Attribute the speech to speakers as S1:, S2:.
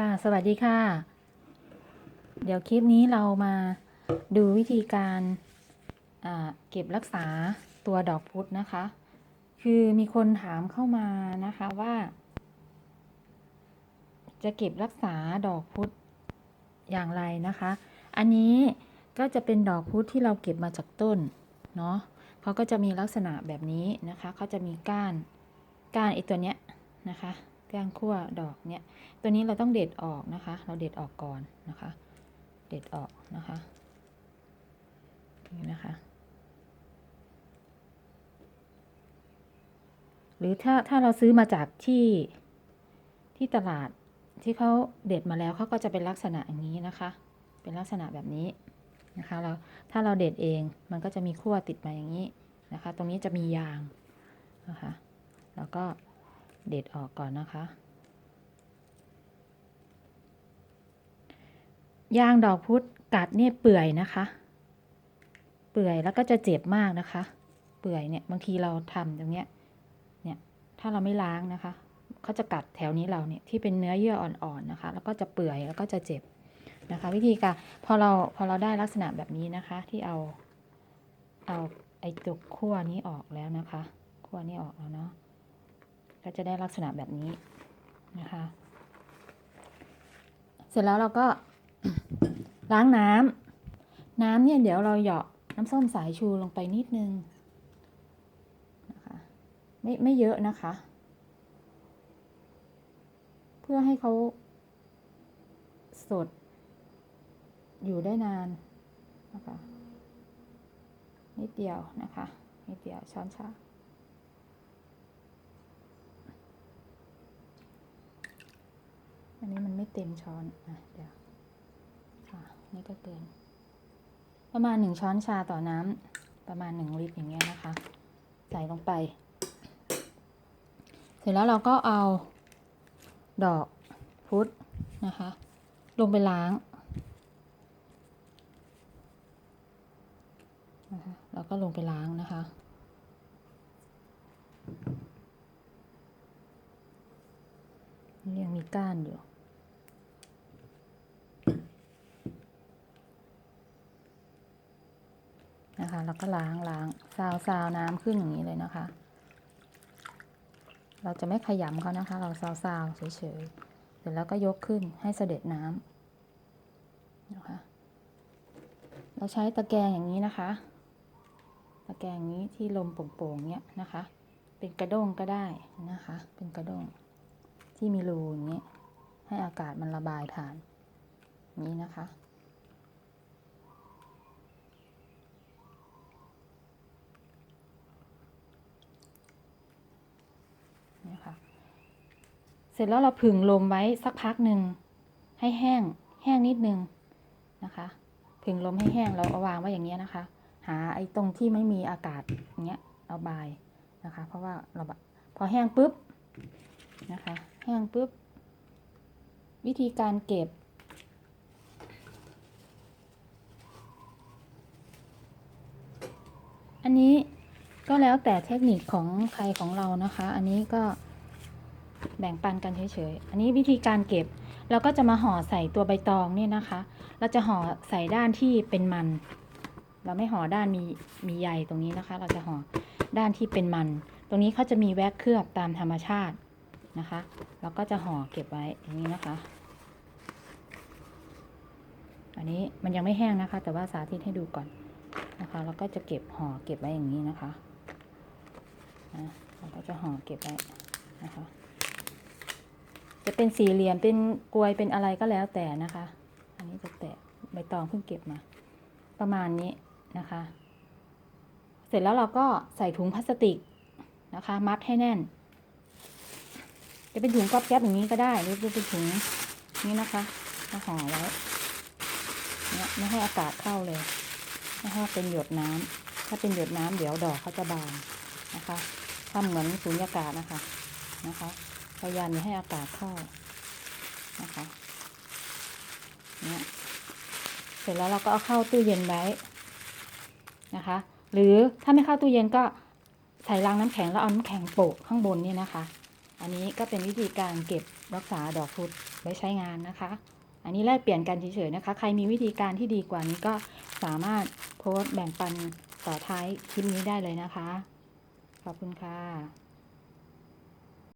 S1: ค่ะ สวัสดีค่ะ เดี๋ยวคลิปนี้เรามาดูวิธีการเก็บรักษาตัวดอกพุธนะคะ คือมีคนถามเข้ามานะคะว่า จะเก็บรักษาดอกพุธอย่างไรนะคะ อันนี้ก็จะเป็นดอกพุธที่เราเก็บมาจากต้นเนาะเขาก็จะมีลักษณะแบบนี้นะคะเขาจะมีก้านก้านไอตัวเนี้ยนะคะ ก้านขั้วดอกเนี้ยตัวนี้เราต้องเด็ดออกนะคะ เราเด็ดออกก่อนนะคะ เด็ดออกนะคะนี่นะคะ หรือถ้าถ้าเราซื้อมาจากที่ที่ตลาดที่เขาเด็ดมาแล้วเขาก็จะเป็นลักษณะอย่างนี้นะคะ เป็นลักษณะแบบนี้นะคะเราถ้าเราเด็ดเองมันก็จะมีขั้วติดมาอย่างนี้นะคะ ตรงนี้จะมียางนะคะ แล้วก็ เด็ดออกก่อนนะคะ ยางดอกพุธกัดเนี่ยเปื่อยนะคะ เปื่อยแล้วก็จะเจ็บมากนะคะ เปื่อยเนี่ยบางทีเราทำตรงเนี้ย เนี่ยถ้าเราไม่ล้างนะคะเขาจะกัดแถวนี้เราเนี่ยที่เป็นเนื้อเยื่ออ่อนๆนะคะ แล้วก็จะเปื่อยแล้วก็จะเจ็บนะคะ วิธีการพอเราพอเราได้ลักษณะแบบนี้นะคะ ที่เอาเอาไอ้ตัวขั้วนี้ออกแล้วนะคะ ขั้วนี้ออกแล้วเนาะ ก็จะได้ลักษณะแบบนี้นะคะ เสร็จแล้วเราก็ล้างน้ำน้ำเนี่ยเดี๋ยวเราเหยาะน้ำส้มสายชูลงไปนิดนึงนะคะไม่ไม่เยอะนะคะ เพื่อให้เขาสด อยู่ได้นานนะคะนิดเดียวนะคะนิดเดียวช้อนชา อันนี้มันไม่เต็มช้อนอะเดี๋ยวค่ะนี่ก็เกิน ประมาณหนึ่งช้อนชาต่อน้ำประมาณหนึ่งลิตรอย่างเงี้ยนะคะ ใส่ลงไป เสร็จแล้วเราก็เอาดอกพุธนะคะ ลงไปล้างนะคะแล้วก็ลงไปล้างนะคะยังมีก้านอยู่ นะคะ แล้วก็ล้างล้างซาวซาวน้ำขึ้นอย่างนี้เลยนะคะ เราจะไม่ขยำเขานะคะ เราซาวซาวเฉยๆเสร็จแล้วก็ยกขึ้นให้เสด็จน้ำนะคะ เราใช้ตะแกรงอย่างนี้นะคะ ตะแกรงนี้ที่ลมโป่งๆเนี้ยนะคะ เป็นกระด้งก็ได้นะคะ เป็นกระด้งที่มีรูอย่างนี้ให้อากาศมันระบายผ่านนี้นะคะ เนี่ยค่ะ เสร็จแล้วเราผึ่งลมไว้สักพักหนึ่งให้แห้งแห้งนิดนึงนะคะผึ่งลมให้แห้งเราเอาวางไว้อย่างเงี้ยนะคะ หาไอ้ตรงที่ไม่มีอากาศอย่างเงี้ยเอาบายนะคะ เพราะว่าเราพอแห้งปุ๊บนะคะ แห้งปุ๊บ วิธีการเก็บ อันนี้ก็แล้วแต่เทคนิคของใครของเรานะคะ อันนี้ก็ แบ่งปันกันเฉยๆ อันนี้วิธีการเก็บ เราก็จะมาห่อใส่ตัวใบตองเนี่ยนะคะ เราจะห่อใส่ด้านที่เป็นมัน เราไม่ห่อด้านมีมีใยตรงนี้นะคะ เราจะห่อด้านที่เป็นมัน ตรงนี้เขาจะมีแว็กเคลือบตามธรรมชาตินะคะ เราก็จะห่อเก็บไว้อย่างนี้นะคะ อันนี้มันยังไม่แห้งนะคะ แต่ว่าสาธิตให้ดูก่อนนะคะ แล้วก็จะเก็บห่อเก็บไว้อย่างนี้นะคะนะเราก็จะห่อเก็บไว้นะคะ จะเป็นสี่เหลี่ยมเป็นกลวยเป็นอะไรก็แล้วแต่นะคะ อันนี้จะแตะใบตองเพิ่งเก็บมา ประมาณนี้นะคะ เสร็จแล้วเราก็ใส่ถุงพลาสติกนะคะ มัดให้แน่น จะเป็นถุงก๊อบแก๊บอย่างนี้ก็ได้หรือจะเป็นถุงนี้นะคะมาห่อไว้เนี่ยไม่ให้อากาศเข้าเลยไม่ให้เป็นหยดน้ำถ้าเป็นหยดน้ำเดี๋ยวดอกเขาจะบานนะคะทำเหมือนสูญญากาศนะคะนะคะ พยายามอย่าให้อากาศเข้านะคะเนี่ยเสร็จแล้วเราก็เอาเข้าตู้เย็นไว้นะคะ หรือถ้าไม่เข้าตู้เย็นก็ใส่รางน้ำแข็งแล้วเอาน้ำแข็งโปะข้างบนนี่นะคะ อันนี้ก็เป็นวิธีการเก็บรักษาดอกพุธไว้ใช้งานนะคะ อันนี้แลกเปลี่ยนกันเฉยๆนะคะ ใครมีวิธีการที่ดีกว่านี้ก็สามารถโพสต์แบ่งปันต่อท้ายคลิปนี้ได้เลยนะคะ ขอบคุณค่ะ